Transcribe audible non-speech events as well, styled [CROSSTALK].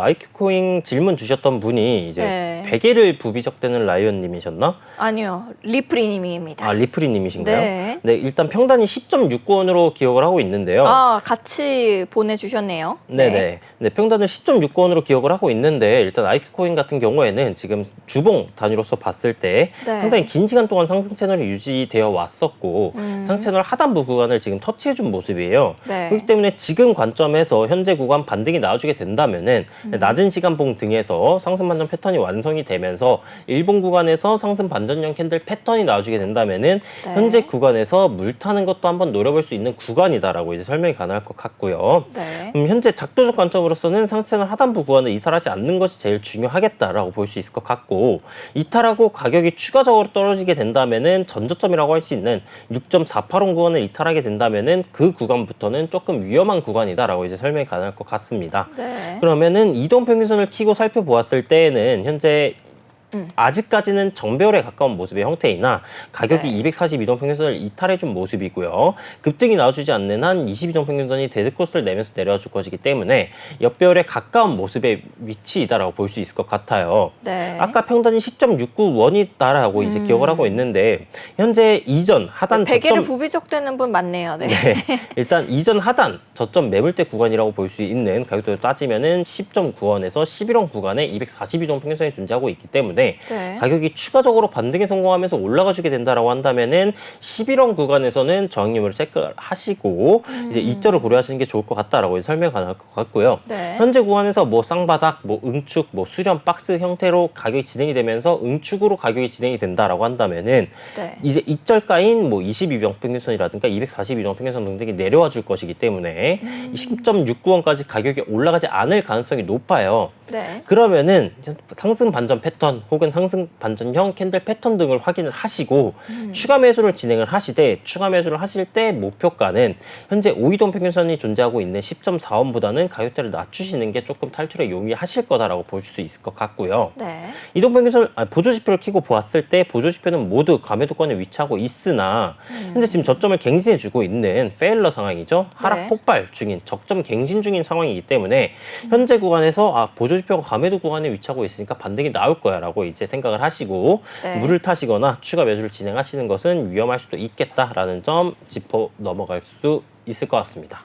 아이큐코인 질문 주셨던 분이 이제 네. 베개를 부비적대는 라이언님이셨나? 아니요, 리프리님입니다. 아 리프리님이신가요? 네. 네, 일단 평단이 10.6원으로 기억을 하고 있는데요. 아, 같이 보내주셨네요. 네네. 네, 평단은 10.6원으로 기억을 하고 있는데 일단 아이큐코인 같은 경우에는 지금 주봉 단위로서 봤을 때 네. 상당히 긴 시간 동안 상승 채널이 유지되어 왔었고 음. 상승 채널 하단부 구간을 지금 터치해준 모습이에요. 네. 그렇기 때문에 지금 관점에서 현재 구간 반등이 나와주게 된다면은 음. 낮은 시간봉 등에서 상승 반전 패턴이 완성 이 되면서 일본 구간에서 상승 반전형 캔들 패턴이 나와주게 된다면은 네. 현재 구간에서 물 타는 것도 한번 노려볼 수 있는 구간이다라고 이제 설명이 가능할 것 같고요. 네. 음, 현재 작도적 관점으로서는 상승 하단부 구간을 이탈하지 않는 것이 제일 중요하겠다라고 볼 수 있을 것 같고 이탈하고 가격이 추가적으로 떨어지게 된다면은 전저점이라고 할 수 있는 6.480 구간을 이탈하게 된다면은 그 구간부터는 조금 위험한 구간이다라고 이제 설명이 가능할 것 같습니다. 네. 그러면은 이동 평균선을 키고 살펴보았을 때에는 현재 음. 아직까지는 정배열에 가까운 모습의 형태이나 가격이 네. 240 이동 평균선을 이탈해준 모습이고요. 급등이 나와주지 않는 한20 이동 평균선이 데드코스를 내면서 내려줄 것이기 때문에 옆배열에 가까운 모습의 위치이다라고 볼 수 있을 것 같아요. 네. 아까 평단이 10.69원이다라고 이제 음. 기억을 하고 있는데 현재 이전 하단 베개를 저점 부비적대는 분 맞네요. 네. 네. [LAUGHS] 일단 이전 하단 저점 매물대 구간이라고 볼 수 있는 가격대로 따지면은 10.9원에서 11원 구간에 242동 평균선이 존재하고 있기 때문에 네. 가격이 추가적으로 반등에 성공하면서 올라가 주게 된다라고 한다면은 11원 구간에서는 저항림을 체크하시고 이제 이점을 고려하시는 게 좋을 것 같다라고 설명 가능할 것 같고요. 네. 현재 구간에서 뭐 쌍바닥, 뭐 응축, 뭐 수렴 박스 형태로 가격이 진행이 되면서 응축으로 가격이 진행이 된다라고 한다면은 네. 이제 익절가인 뭐 22경 평균선이라든가 242경 평균선 등등이 내려와 줄 것이기 때문에 음. 10.69원까지 가격이 올라가지 않을 가능성이 높아요. 네. 그러면은 상승 반전 패턴 혹은 상승 반전형 캔들 패턴 등을 확인을 하시고 음. 추가 매수를 진행을 하시되 추가 매수를 하실 때 목표가는 현재 5이동 평균선이 존재하고 있는 10.4원보다는 가격대를 낮추시는 게 조금 탈출에 용이하실 거다라고 볼 수 있을 것 같고요. 네. 이동 평균선 아, 보조 지표를 키고 보았을 때 보조 지표는 모두 과매도권에 위치하고 있으나 음. 현재 지금 저점을 갱신해 주고 있는 페일러 상황이죠. 하락 네. 폭발 중인 적점 갱신 중인 상황이기 때문에 현재 구간에서 아 보조 지표가 과매도 구간에 위치하고 있으니까 반등이 나올 거야라고 이제 생각을 하시고 네. 물을 타시거나 추가 매수를 진행하시는 것은 위험할 수도 있겠다라는 점 짚어 넘어갈 수 있을 것 같습니다.